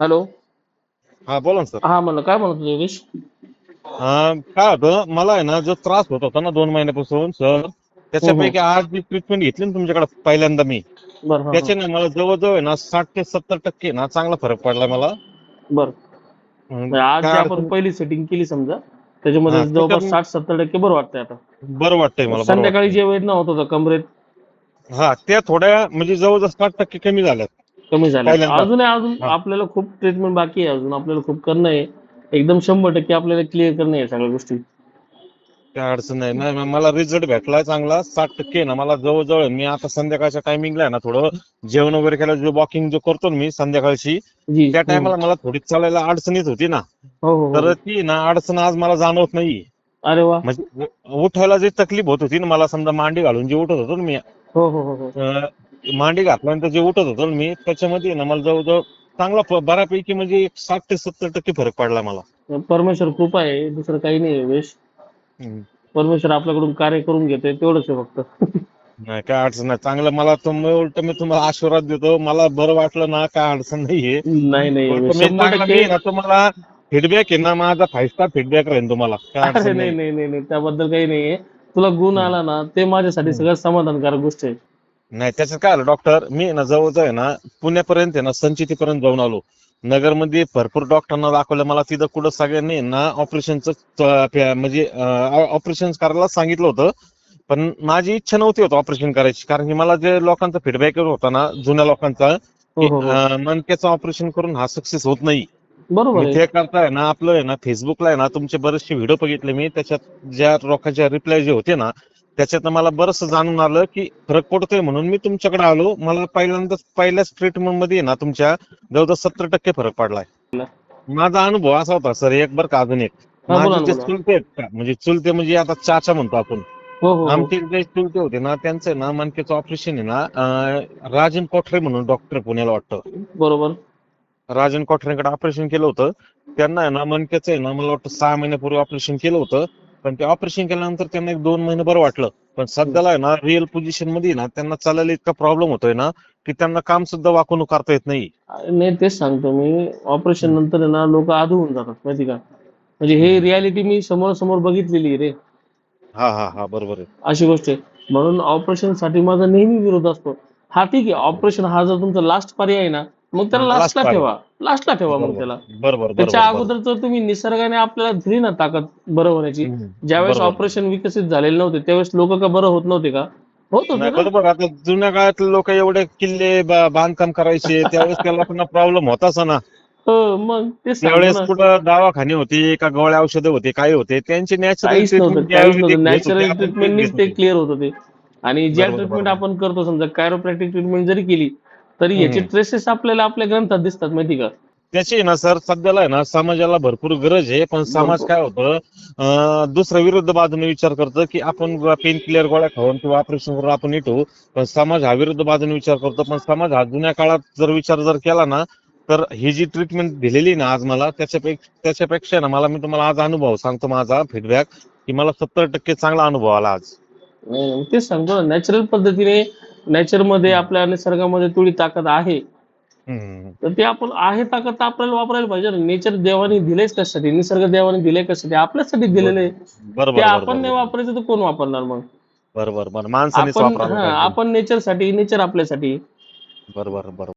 Hello हा बोला ना सर. हा म्हणलं काय म्हणत होते योगेश? अं, काय होतं मला आहे ना जो त्रास होत होता ना दोन महिन्यापासून सर त्याच्यापैकी आज जी ट्रीटमेंट घेतली ना तुमच्याकडे पहिल्यांदा मी. बरं हा, ना मला जवळजवळ आहे ना साठ ते सत्तर टक्के ना चांगला फरक पडला मला. हा. बरं म्हणजे आज काय जी अडचण- आपण पहिली सेटिंग केली समजा त्याच्यामध्ये हा, जवळपास त्याच्यात- साठ सत्तर टक्के बरं वाटतंय आता. बरं वाटतंय मला बरं संध्याकाळी जे वेदना होत होता कमरेत. हा त्या थोड्या म्हणजे जवळजवळ साठ टक्के कमी झाल्यात. कमी पहिल्यांदा. अजून अजून हा. आपल्याला खूप ट्रीटमेंट बाकी आहे अजून आपल्याला खूप करणं आहे. एकदम शंभर टक्के आपल्याला क्लिअर करणं आहे सगळ्या गोष्टी. काय अडचण नाही. नाही मला रिझल्ट भेटलाय चांगला साठ टक्के ना मला जवळजवळ मी आता संध्याकाळच्या टायमिंगला आहे ना थोडं जेवण वगैरे केलं जो वॉकिंग जो करतो ना मी संध्याकाळची जी. त्या हम्म. टायमाला मला थोडी चालायला अडचणीत होती ना. हो हो तर हो ती ना अडचण आज मला जाणवत नाही. अरे वा. म्हणजे उ- उठायला जी तकलीफ होत होती ना मला समजा मांडी घालून जे उठत होतो ना मी हो हो हो हो. अं, मांडी घातल्यानंतर जे उठत होतो ना मी त्याच्यामध्ये ना मला जवळजवळ चांगला फ- बऱ्यापैकी म्हणजे एक साठ ते सत्तर टक्के फरक पडला मला. परमेश्वर कृपा आहे दुसरं काही नाही हम्म. परमेश्वर आपल्याकडून कार्य करून घेतोय तेवढंच आहे फक्त. नाही काय अडचण नाही. चांगलं मला तुम्ही उलट मी तुम्हाला आशीर्वाद देतो. मला बरं वाटलं ना काय अडचण नाहीये. नाही नाही उलट योगेश मी शंभर चांगला टक्के मी ना तुम्हाला फीडबॅक आहे ना माझा फाईव्ह स्टार फीडबॅक राहील तुम्हाला. काय अरे अडचण नाही नाही नाही नाही नाही त्याबद्दल काही नाहीये. तुला गुण आला ना ते माझ्यासाठी सगळ्यात समाधानकारक गोष्ट आहे. नाही त्याच्यात काय आलं डॉक्टर मी ना जवळजवळ आहे ना पुण्यापर्यंत आहे ना संचितीपर्यंत जाऊन आलो. नगरमध्ये भरपूर डॉक्टरांना दाखवलं मला तिथं कुठं सगळ्यांनी ना ऑपरेशनचं म्हणजे ऑपरेशन करायला सांगितलं होतं. पण माझी इच्छा नव्हती होत ऑपरेशन करायची कारण की मला जे लोकांचा फीडबॅक होता ना जुन्या लोकांचा हो हो हो. अं, मणक्याचं ऑपरेशन करून हा सक्सेस होत नाही. बरोबर ते करताय ना आपलं आहे ना फेसबुकला आहे ना तुमचे बरेचसे व्हिडिओ बघितले मी त्याच्यात ज्या लोकांचे रिप्लाय जे होते ना त्याच्यात मला बरंच जाणून आलं की फरक पडतोय म्हणून मी तुमच्याकडे आलो. मला पहिल्यांदा पहिल्याच ट्रीटमेंटमध्ये ना तुमच्या जवळजवळ सत्तर टक्के फरक पडलाय. माझा अनुभव असा होता सर एक बरं का अजून एक. माझे. चुलते आहेत का म्हणजे चुलते म्हणजे आता चाचा म्हणतो आपण. हो हो हो. आमचे जे चुलते होते ना त्यांचं ना मनकेचं ऑपरेशन आहे ना राजन कोठरे म्हणून डॉक्टर पुण्याला वाटतं. बरोबर. राजन कोठरेकडे ऑपरेशन केलं होतं. त्यांना ना मणक्याचं आहे ना मला वाटतं सहा महिन्यापूर्वी ऑपरेशन केलं होतं. पण ते ऑपरेशन केल्यानंतर त्यांना एक दोन महिने बरं वाटलं. पण सध्याला आहे ना रिअल पोझिशनमध्ये ना त्यांना चालायला इतका प्रॉब्लेम होतोय ना की त्यांना काम सुद्धा वाकवणूक करता येत नाही. नाही तेच सांगतो मी. ऑपरेशन नंतर आहे ना लोक आधू होऊन जातात माहिती का? म्हणजे हे रियालिटी मी समोर समोर बघितलेली आहे रे. हा हा हा बरोबर आहे. अशी गोष्ट आहे. म्हणून ऑपरेशनसाठी माझा नेहमी विरोध असतो. हा ठीक आहे ऑपरेशन हा जर तुमचा लास्ट पर्याय आहे ना मग त्याला लास्टला. ठेवा. लास्टला ठेवा मग त्याला. बरोबर त्याच्या अगोदर तर तुम्ही निसर्गाने आपल्याला दिली ना ताकद बरं होण्याची ज्यावेळेस. ऑपरेशन विकसित झालेले नव्हते त्यावेळेस लोक का बरं होत नव्हते का? होत बरोबर आता जुन्या काळातले लोक एवढे किल्ले बांधकाम करायचे त्यावेळेस त्याला पुन्हा प्रॉब्लेम होताच ना. हो मग त्यावेळेस कुठं दवाखाने होते का गोळ्या औषधं होते काय होते त्यांचे नॅचरल नॅचरल ट्रीटमेंटनीच ते क्लिअर होत होते. आणि ज्या ट्रीटमेंट. आपण करतो समजा कायरोप्रॅक्टिक ट्रीटमेंट जरी केली तरी याचे. ट्रेसेस आपल्याला आपल्या ग्रंथात दिसतात माहिती का त्याची ना सर सध्याला आहे ना समाजाला भरपूर गरज आहे पण समाज. काय होतं दुसऱ्या विरुद्ध बाजूने विचार करतो की आपण पेन किलर गोळ्या खाऊन किंवा ऑपरेशन करून आपण येतो पण समाज हा विरुद्ध बाजूने विचार करतो पण समाज हा जुन्या काळात जर विचार जर केला ना तर ही जी ट्रीटमेंट दिलेली ना आज मला त्याच्यापेक्षा त्याच्यापेक्षा ना मला मी तुम्हाला आज अनुभव सांगतो माझा फीडबॅक की मला सत्तर टक्के चांगला अनुभव आला आज तेच सांगतो नॅचरल पद्धतीने nature मध्ये आपल्या निसर्गामध्ये तेवढी ताकद आहे. तर ते आपण आहे ताकद आपल्याला वापरायला पाहिजे. ना नेचर देवाने दिलेच कशासाठी? निसर्ग देवाने दिले कशासाठी? आपल्यासाठी दिलेले आहे. ते आपण नाही वापरायचं तर कोण वापरणार मग? बरोबर. आपण नेचरसाठी नेचर आपल्यासाठी. बरोबर बरोबर.